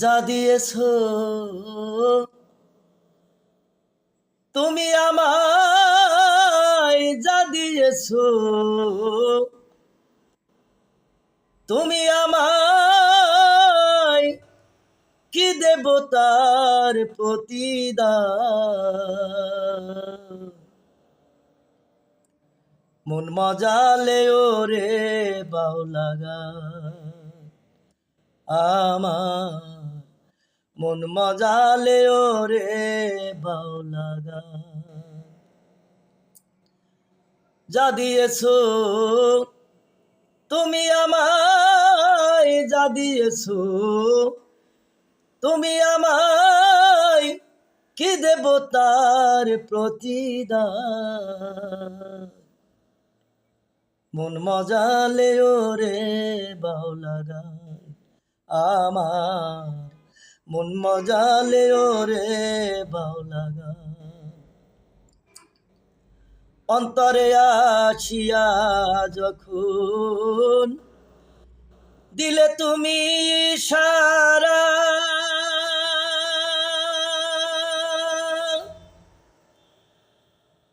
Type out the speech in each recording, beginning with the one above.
যা দিয়েছ, তুমি আমায় যা দিয়েছ, তুমি আমায় কি দেবতার প্রতিদান? মন মজালে ওরে বাউলাগা আমার মন মজালে ওরে বাউলাগা। যা দিয়েছ, তুমি আমায় যা দিয়েছ, তুমি আমায় কি দেবতার প্রতিদান? মন মজালে ওরে বাউলা গান আমার মন মজালে ওরে বাউলা গান অন্তরে আসিয়া যখন দিলে তুমি সারা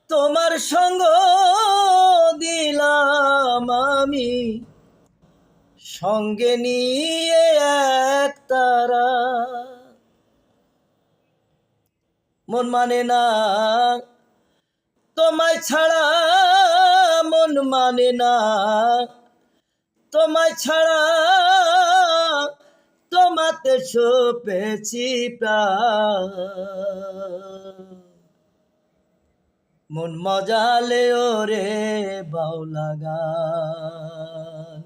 তোমার সঙ্গ দিলাম আমি, সঙ্গে নিয়ে এক তারা। মন মানে না। তোমায় ছাড়া মন মানে না। তোমায় ছাড়া তোমাতে সপেছি মন মজালে ওরে বাউলা গান।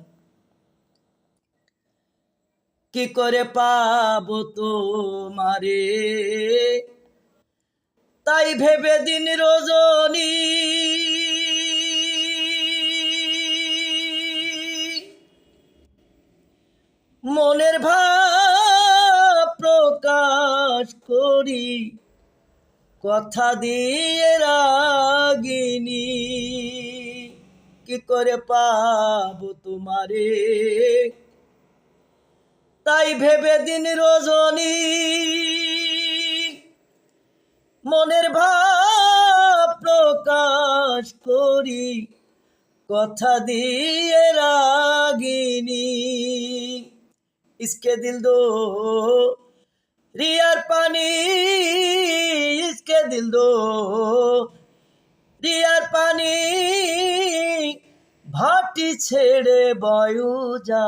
কি করে পাবো তোমারে? তাই ভেবে দিন রজনী। মনের ভাব প্রকাশ করি, কথা দিয়ে রাগিনী। কি করে পাব তোমারে? তাই ভেবে দিন রজনী। মনের ভাব প্রকাশ করি, কথা দিয়ে রাগিনী। ইসকে দিল দো, রিয়ার পানি, ইসকে দিল দো। রিয়ার পানি, ভাটি ছেড়ে বয়ু যা।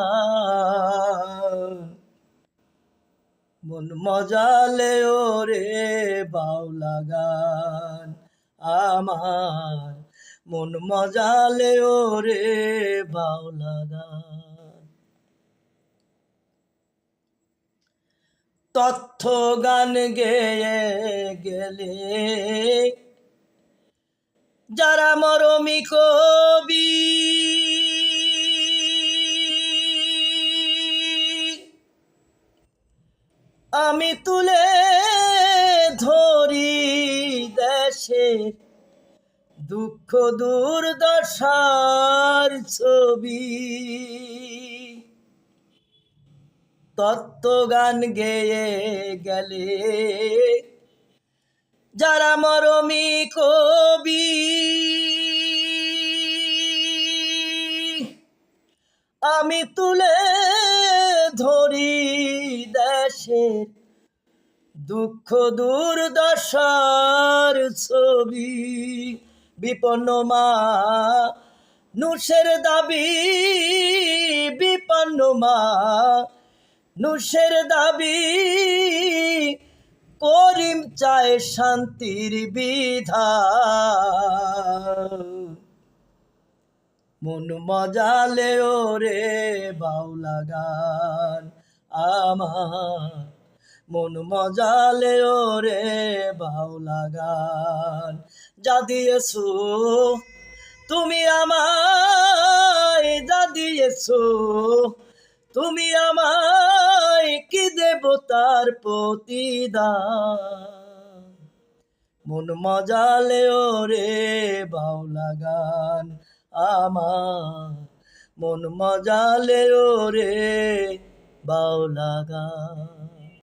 মন মজালে ওরে বাউলা গান। আমার মন মজালে ওরে বাউলা গান। তথ্য গান গেয়ে গেলে যারা মরমি কবি আমি তুলে ধরি দেশের দুঃখ দুর্দশার ছবি। তত্ত্ব গান গেয়ে গেলে। যারা মরমি কবি, আমি তুলে দুঃখ দুর্দশার ছবি। বিপন্ন মা নুসের দাবি। বিপন্ন মা নুসের দাবি। করিম চায় শান্তির বিধান। মন মজালে ওরে বাউলা গান আমার। মন মজালে ওরে বাউলা গান যা দিয়েছ, তুমি আমায় যা দিয়েছ, তুমি আমায় কি দেবতার প্রতিদান? মন মজালে ওরে বাউলা গান আমার। মন মজালে ওরে বাউলা গান